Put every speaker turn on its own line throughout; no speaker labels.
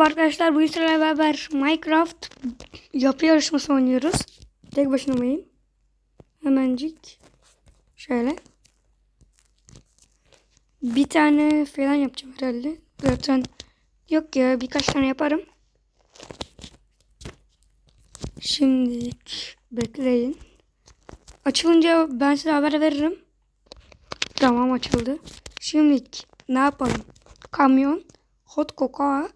Arkadaşlar bu işlerle beraber Minecraft yapı yarışması oynuyoruz. Tek başına mıyım? Hemencik. Şöyle. Bir tane falan yapacağım herhalde. Zaten yok ya birkaç tane yaparım. Şimdi bekleyin. Açılınca ben size haber veririm. Tamam açıldı. Şimdi ne yapalım? Kamyon, hot cocoa,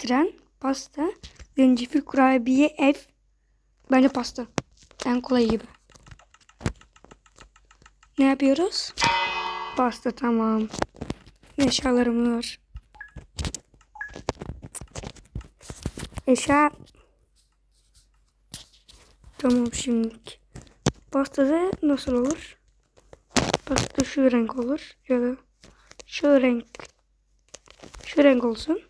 tren, pasta, zencefil kurabiye, ev. Bence pasta. En kolay gibi. Ne yapıyoruz? Pasta tamam. Eşyalarım var. Eşya. Tamam şimdi. Pastada nasıl olur? Pasta şu renk olur. Ya da şu renk. Şu renk olsun.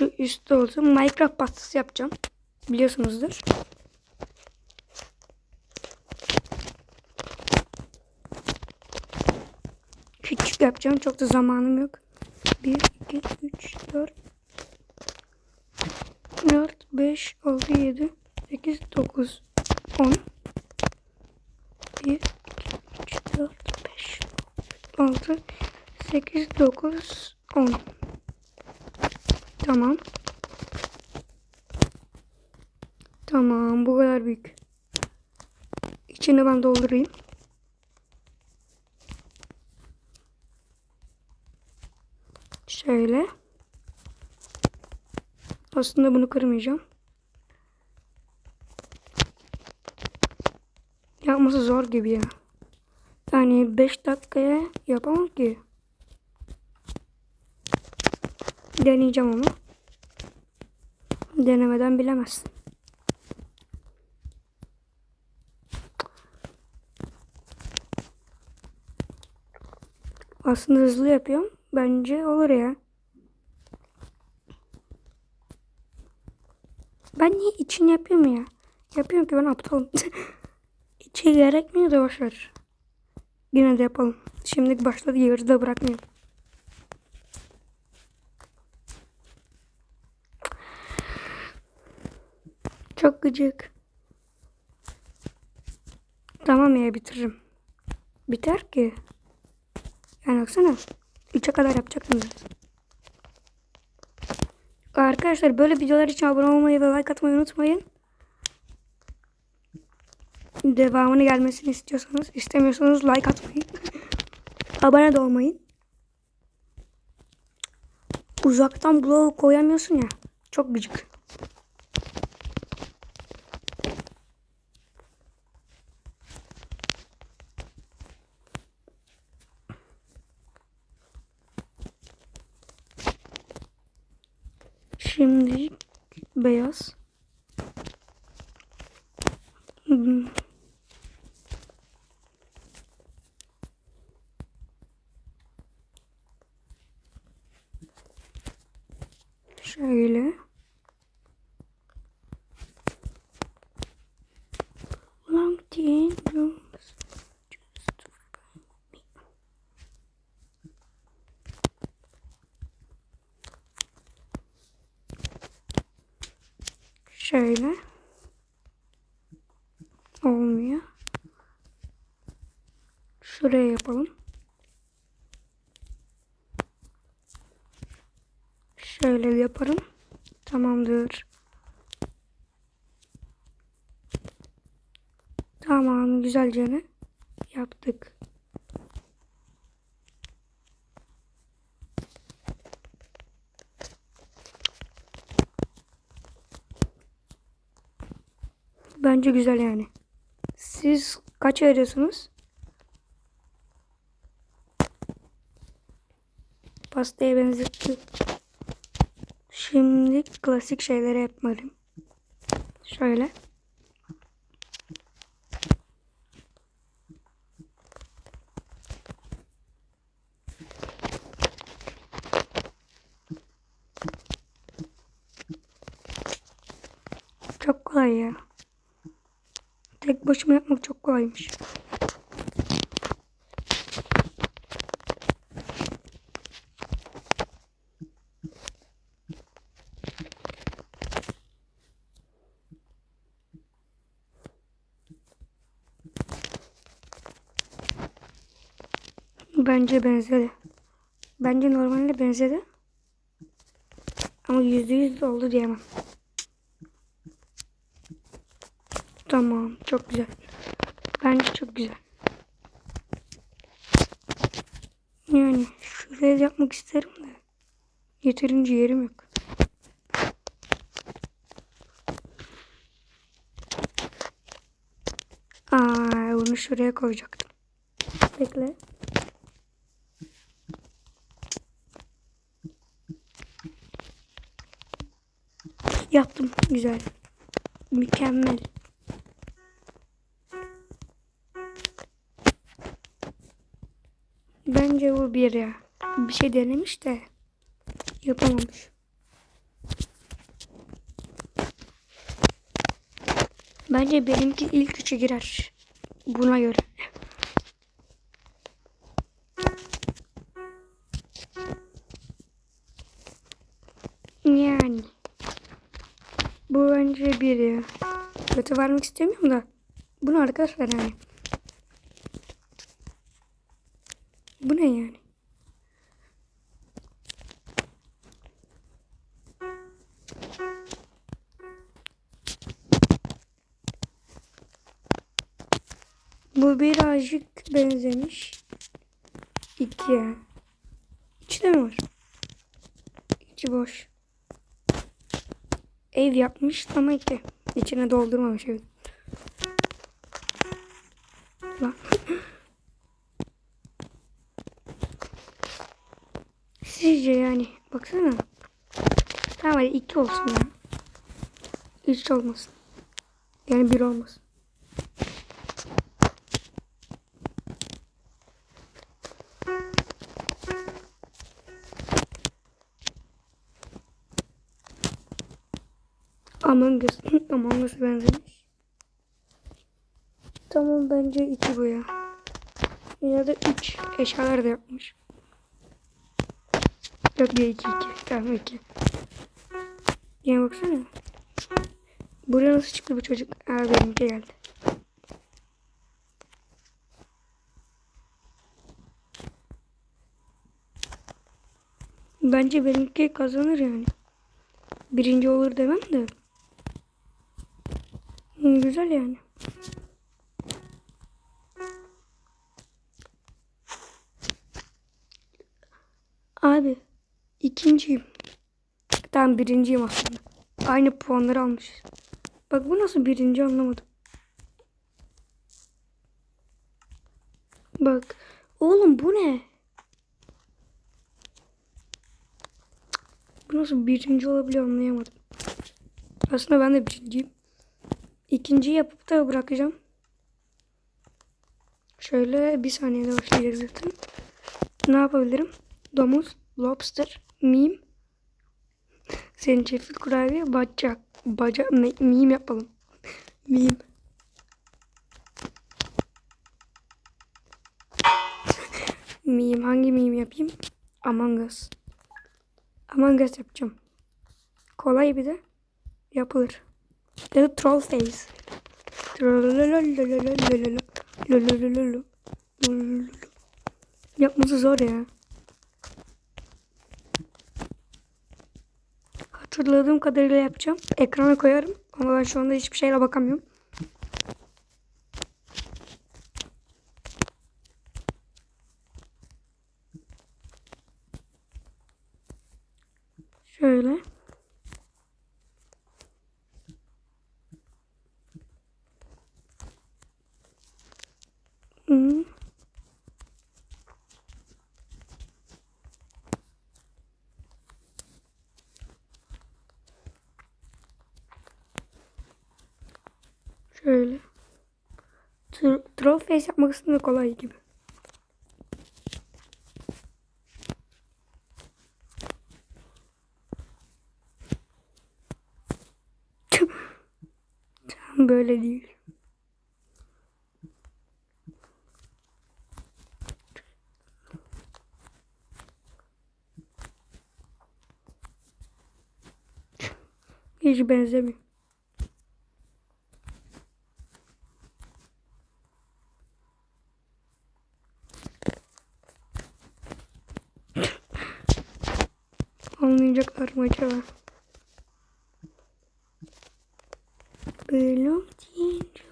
Şu üstte olsun. Minecraft pastası yapacağım. Biliyorsunuzdur. Küçük yapacağım. Çok da zamanım yok. 1, 2, 3, 4, 4, 5, 6, 7, 8, 9, 10. 1, 2, 3, 4, 5, 6, 8, 9, 10. Tamam. Tamam bu kadar büyük. İçini ben doldurayım. Şöyle. Aslında bunu kırmayacağım. Yapması zor gibi ya. Yani 5 dakikaya yapamam ki. Deneyeceğim ama. Denemeden bilemezsin. Aslında hızlı yapıyorum. Bence olur ya. Ben niye için yapıyorum ya? Yapıyorum ki ben aptalım. İçi gerekmiyor da boşver. Yine de yapalım. Şimdi başladı yarıda bırakmayalım. Çok gıcık. Tamam ya bitiririm. Biter ki. Yani baksana. 3'e kadar yapacaktım zaten. Arkadaşlar böyle videolar için abone olmayı ve like atmayı unutmayın. Devamını gelmesini istiyorsanız, istemiyorsanız like atmayın. abone de olmayın. Uzaktan blog koyamıyorsun ya. Çok gıcık. Şimdi beyaz. Şöyle. Long teen rooms. Just for me. Şöyle. Olmuyor. Şuraya yapalım. Şöyle yaparım. Tamamdır. Tamam güzelce ne yaptık. Bence güzel yani. Siz kaç veriyorsunuz? Pastaya benzetti. Şimdi klasik şeyleri yapmalıyım. Şöyle. Çok kolay ya. Tek başıma yapmak çok kolaymış. Bence benzedi. Bence normalde benzedi. Ama yüzde yüz oldu diyemem. Tamam. Çok güzel. Bence çok güzel. Yani şuraya yapmak isterim de. Yeterince yerim yok. Aa, bunu şuraya koyacaktım. Bekle. Yaptım. Güzel. Mükemmel. Bence bu bir ya. Bir şey denemiş de yapamamış. Bence benimki ilk üçe girer. Buna göre. Kötü vermek istemiyorum da. Bunu arkadaşlar yani. Bu ne yani? Bu birazcık benzemiş. İkiye. İçinde mi var? İçi boş. Ev yapmış ama iki. İçine doldurmamış ev. Lan. Sizce yani baksana. Tamam hadi iki olsun ya. Üç olmasın. Yani bir olmasın. Among Us. Among Us'a benzemiş. Tamam bence iki bu ya. Ya da üç. Eşyalar da yapmış. Yok bir iki iki. Tamam iki. Yine baksana. Buraya nasıl çıktı bu çocuk? Aa benimki geldi. Bence benimki kazanır yani. Birinci olur demem de. Güzel yani. Abi ikinciyim. Tamam birinciyim aslında. Aynı puanları almışız. Bak bu nasıl birinci anlamadım. Bak. Oğlum bu ne? Bu nasıl birinci olabiliyor anlayamadım. Aslında ben de birinciyim. İkinciyi yapıp da bırakacağım. Şöyle bir saniyede başlayacak zaten. Ne yapabilirim? Domuz, lobster, meme. Çiftlik kurabiye, bacak, baca, me, meme yapalım. meme. meme, hangi meme yapayım? Among Us. Among Us yapacağım. Kolay bir de yapılır. Da troll face. Yapması zor ya. Hatırladığım kadarıyla yapacağım. Ekrana koyarım. Ama ben şu anda hiçbir şeyle bakamıyorum. Şöyle. Hı. Şöyle. Tr- Troll face yapmak aslında kolay gibi. Tam böyle değil. Hiç benzemiyor. Oynayacaklar mı acaba? Belum tinju.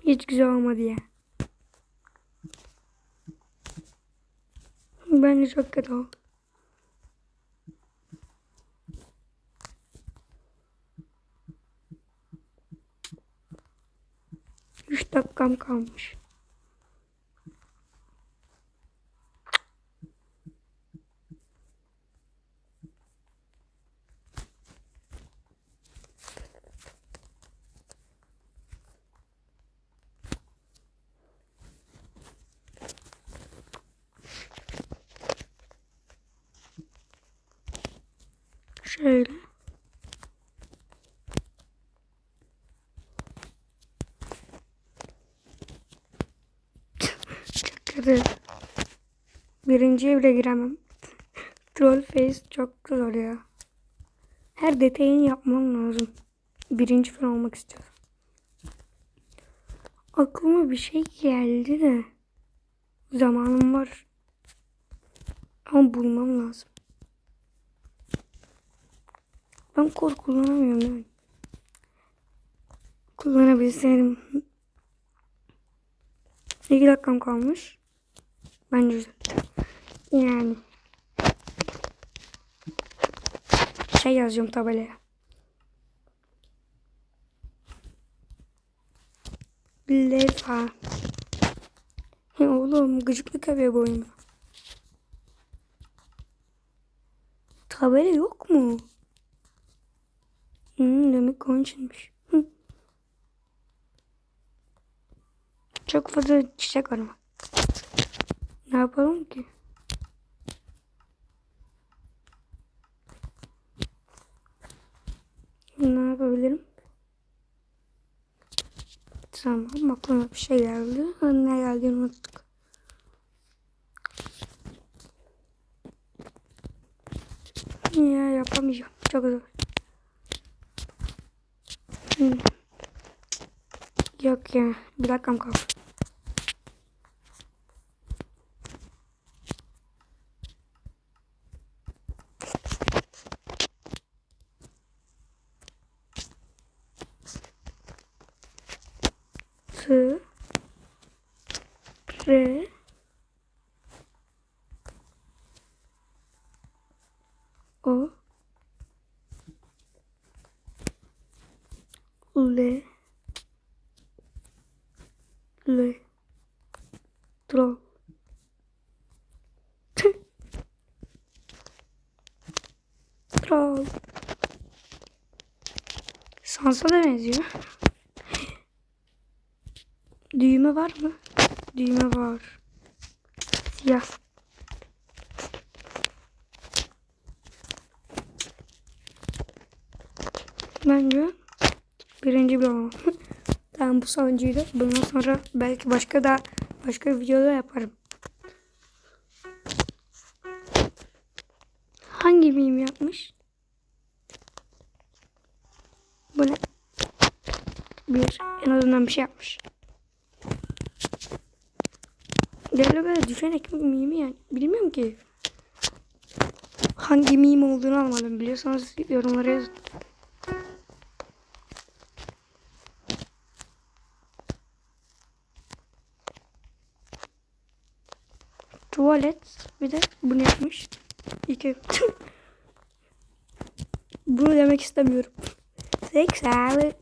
Hiç güzel olmadı ya. Bence çok kötü oldu. Üç dakikam kalmış. Şöyle. Kötü. Birinciye bile giremem. Troll face çok zor ya. Her detayını yapmam lazım. Birinci falan olmak istiyorum. Aklıma bir şey geldi de. Zamanım var. Ama bulmam lazım. Ben kor kullanamıyorum mi? Kullanabilseydim. 2 dakikam kalmış. Bence güzel. Yani. Şey yazacağım tabelaya. Leva. Ya oğlum gıcıklık yapıyor bu oyunda. Tabela yok mu? Hmm, demek onun içinmiş. Çok fazla çiçek var ama. Ne yapalım ki? Ne yapabilirim? Tamam aklıma bir şey geldi. Ne geldiğini unuttuk. Ya yapamayacağım. Çok zor. Hmm. Yok ya. Bir dakikam kaldı. Troll Sansa da benziyor. Düğme var mı? Düğme var. Siyah. Bence birinci bir olmam. tamam bu sonuncuydu. Bundan sonra belki başka da başka videoda yaparım. En azından bir şey yapmış. Dialog'a düşen ekmek mimi yani. Bilmiyorum ki. Hangi meme olduğunu almadım. Biliyorsanız yorumlara yazın. Tuvalet. Bir de bunu yapmış. İki. bunu demek istemiyorum. Six salad.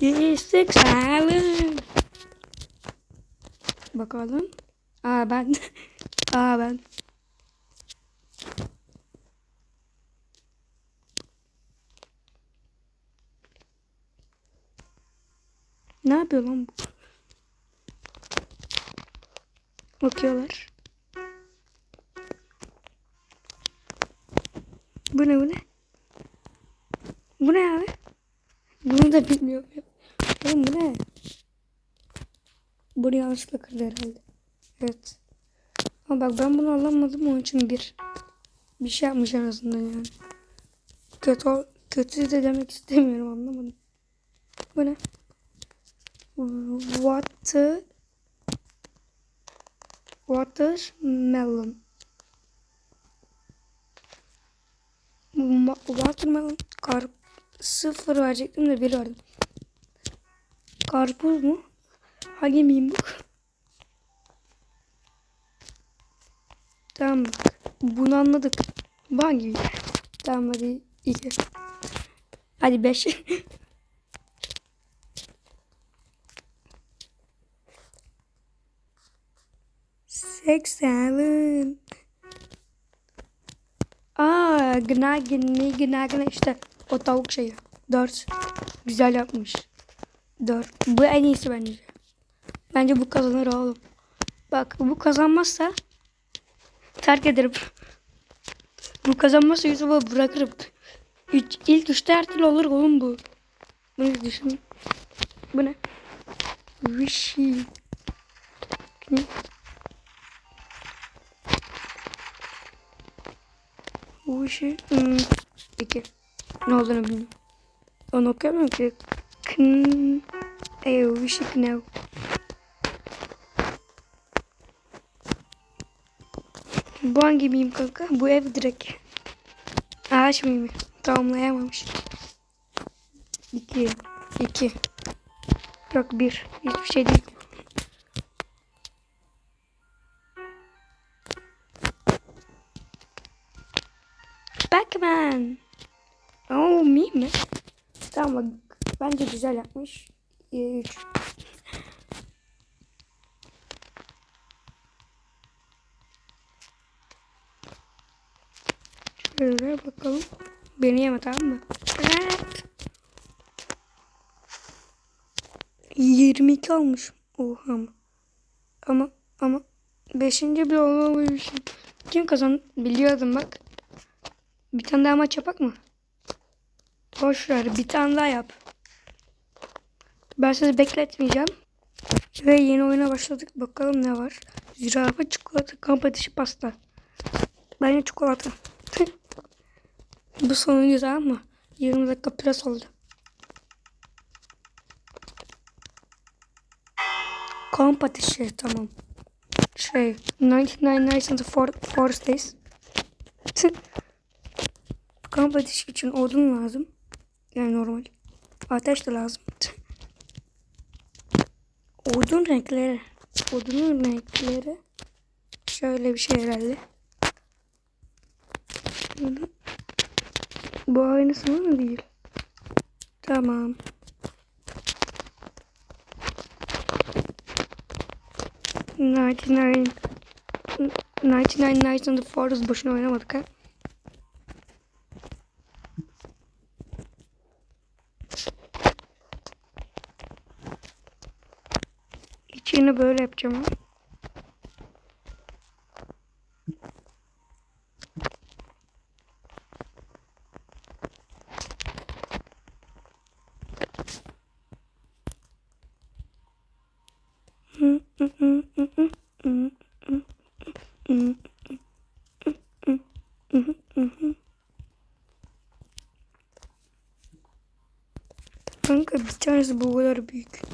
Six salad. Bakalım. Aa ben. Aa ben. Ne yapıyor lan bu? Bakıyorlar. Bu ne bu ne? Bu ne abi? Bunu da bilmiyorum. Oğlum bu ne? Bunu yanlışlıkla kırdı herhalde. Evet. Ama bak ben bunu alamadım onun için bir. Bir şey yapmış en azından yani. Kötü Kötü de demek istemiyorum anlamadım. Bu ne? Water Watermelon. Watermelon kar sıfır verecektim de bir verdim. Karpuz mu? Hangi miyim bu? Tamam bak. Bunu anladık. Bu hangi? Tamam hadi iki. Hadi beş. Seksen. Aa, gına gına gına gına işte o tavuk şeyi. Dört. Güzel yapmış. Dört. Bu en iyisi bence. Bence bu kazanır oğlum. Bak bu kazanmazsa terk ederim. Bu kazanmazsa YouTube'a bırakırım. Üç, ilk üçte her türlü olur oğlum bu. Bunu düşün. Bu ne? Wishy. Wishy. Hmm. İki. Ne olduğunu bilmiyorum. Onu okuyamıyorum ki. Kn... Eyo, Wishy Knev. Bu hangi miyim kanka? Bu ev direkt. Ağaç mıyım? Tamamlayamamış. İki. İki. Yok bir. Hiçbir şey değil. Batman. Oo miyim mi? Tamam. Bence güzel yapmış. Ee, Üç. Şöyle bakalım. Beni yeme tamam mı? Evet. 22 olmuş. Oha ama. Ama ama 5. bir olmamışım. Kim kazandı? Biliyordum bak. Bir tane daha maç yapak mı? Boş ver. Bir tane daha yap. Ben sizi bekletmeyeceğim. Ve yeni oyuna başladık. Bakalım ne var. Zürafa, çikolata, kamp ateşi, pasta. Bence çikolata. Bu sonuncu tamam mı? 20 dakika pres oldu. Kamp ateşi tamam. Şey 99 Nights and the for Forest Days. Kamp ateşi için odun lazım. Yani normal. Ateş de lazım. Odun renkleri. Odunun renkleri. Şöyle bir şey herhalde. Bu aynısı mı değil? Tamam. Ninety nine. Ninety nine Nights on the Forest boşuna oynamadık ha. İçini böyle yapacağım. Kanka bir tanesi bu kadar büyük.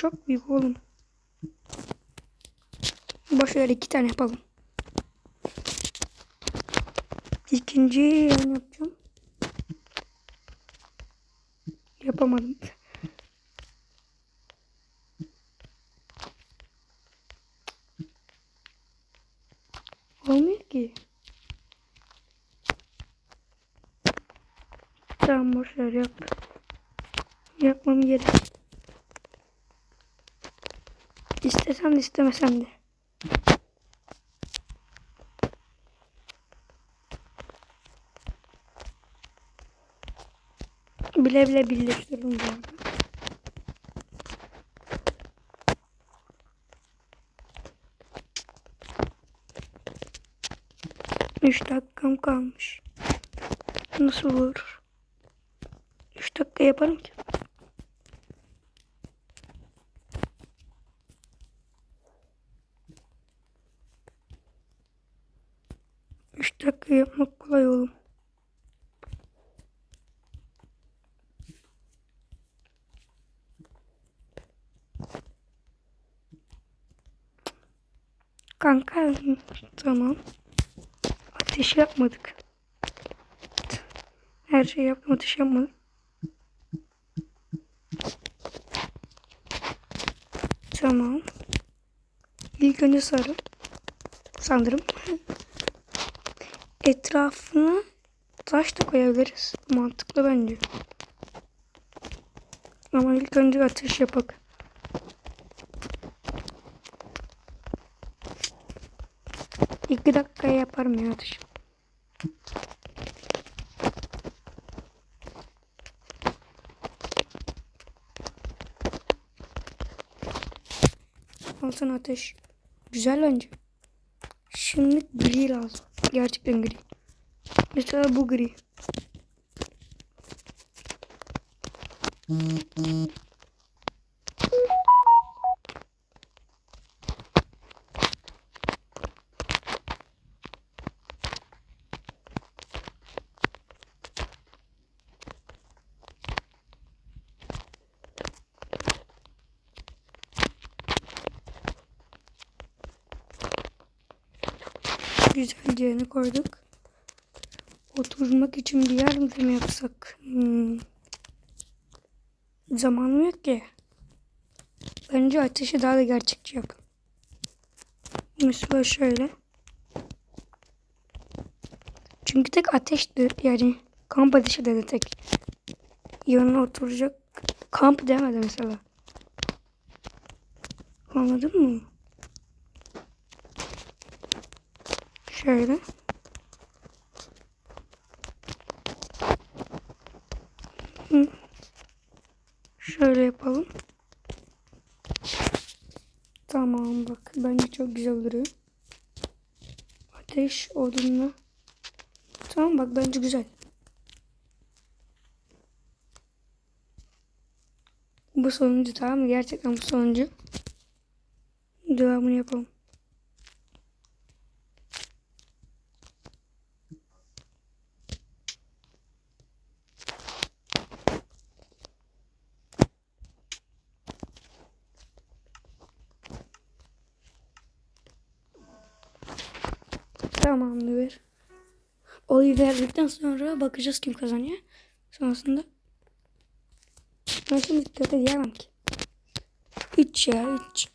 Çok büyük oğlum. Boş ver iki tane yapalım. İkinciyi yani yapacağım. Yapamadım. Olmuyor ki. Tamam boşver yap. Yapmam gerek. İstesem de istemesem de. Bile bile birleştirdim bu arada. Üç dakikam kalmış. Nasıl olur? Üç dakika yaparım ki. Köy yapmak kolay oğlum. Kanka tamam. Ateş yapmadık. Her şeyi yaptım ateş yapmadım. Tamam. İlk önce sarı. Sanırım. Etrafına taş da koyabiliriz. Mantıklı bence. Ama ilk önce ateş yapak. İki dakikaya yaparım ya ateş. Al sana ateş. Güzel bence. Şimdi gri lazım. Gerçekten gri. Mesela bu gri. Güzelce yerine koyduk. Oturmak için bir yer mi yapsak? Hmm. Zamanım yok ki. Bence ateşi daha da gerçekçi yapın. Mesela şöyle. Çünkü tek ateşti. Yani kamp ateşi dedi tek. Yanına oturacak. Kamp demedi mesela. Anladın mı? Şöyle. Şöyle yapalım. Tamam bak bence çok güzel duruyor. Ateş odunla. Tamam bak bence güzel. Bu sonuncu tamam mı? Gerçekten bu sonuncu. Devamını yapalım. Tamamdır. Oyu verdikten sonra bakacağız kim kazanıyor. Sonrasında. Ben şimdi kötü diyemem ki. 3 ya 3.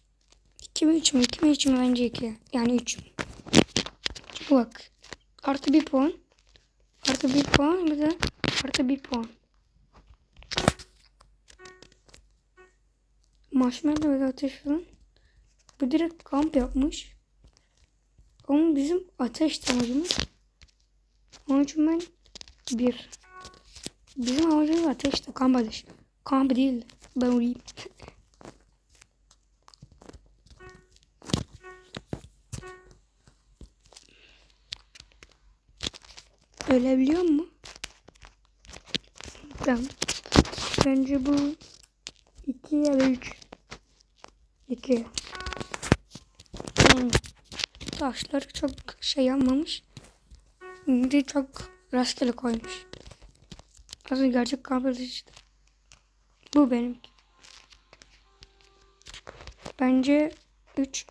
2 mi 3 mü? 2 mi 3 mü? Bence 2. Yani 3. Çünkü bak. Artı 1 puan. Artı 1 puan. Bir de artı 1 puan. Marshmallow ve ateş falan. Bu direkt kamp yapmış. Ama bizim ateş amacımız. Onun için ben bir. Bizim amacımız ateşte kamp ateş. Kamp değil. Ben uyuyayım. Ölebiliyor mu? Tamam. Bence bu iki ya da üç. İki. Hmm. Taşları çok şey yapmamış. De çok rastgele koymuş. Aslında gerçek işte. Bu benim. Bence 3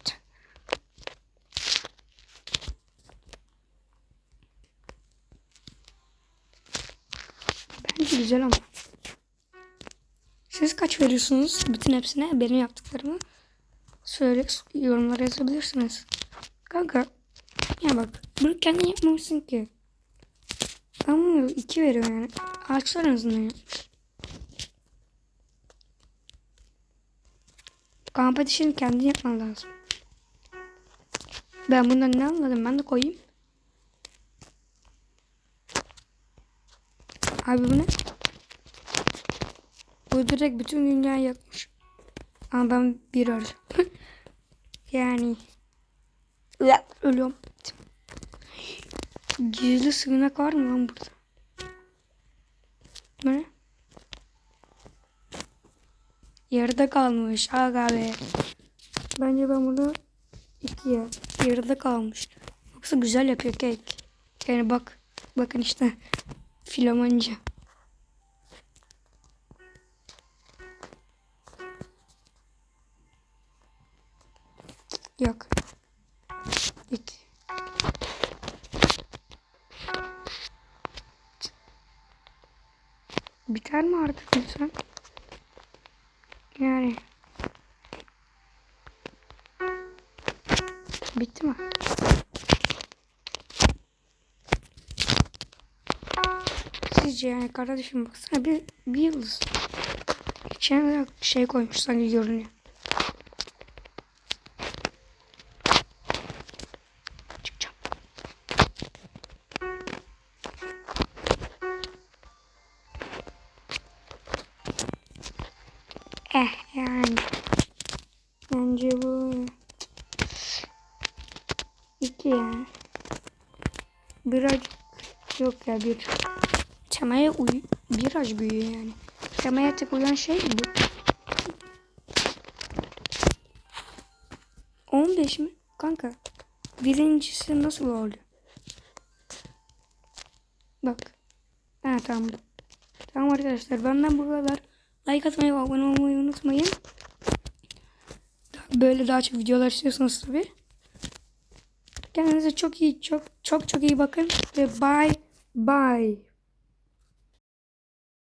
Bence güzel ama. Siz kaç veriyorsunuz bütün hepsine benim yaptıklarımı? Söyle yorumlara yazabilirsiniz. Kanka ya bak bunu kendin yapmamışsın ki. Bunu iki veriyorum yani. Ağaçlar azından yapmış. Kamp ateşini kendin yapman lazım. Ben bundan ne anladım? Ben de koyayım. Abi bu ne? Bu direkt bütün dünyayı yakmış. Ama ben bir öldüm. yani. Ölüyorum. Gizli sığınak var mı lan burada? Ne? Yarıda kalmış. Aga be. Bence ben bunu ikiye. Yarıda kalmış. Yoksa güzel yapıyor kek. Yani bak. Bakın işte. Filamanca. Yok. Biter mi artık lütfen? Yani. Bitti mi? Sizce yani kardeşim baksana bir, bir yıldız. İçine şey koymuş sanki görünüyor. Birazcık yok ya bir. Temaya uy biraz büyüyor yani. Temaya tek uyan şey bu. 15 mi? Kanka. Birincisi nasıl oldu? Bak. Ha tamam. Tamam arkadaşlar benden bu kadar. Like atmayı ve abone olmayı unutmayın. Böyle daha çok videolar istiyorsanız tabii. Kendinize çok iyi çok çok çok iyi bakın ve bye bye.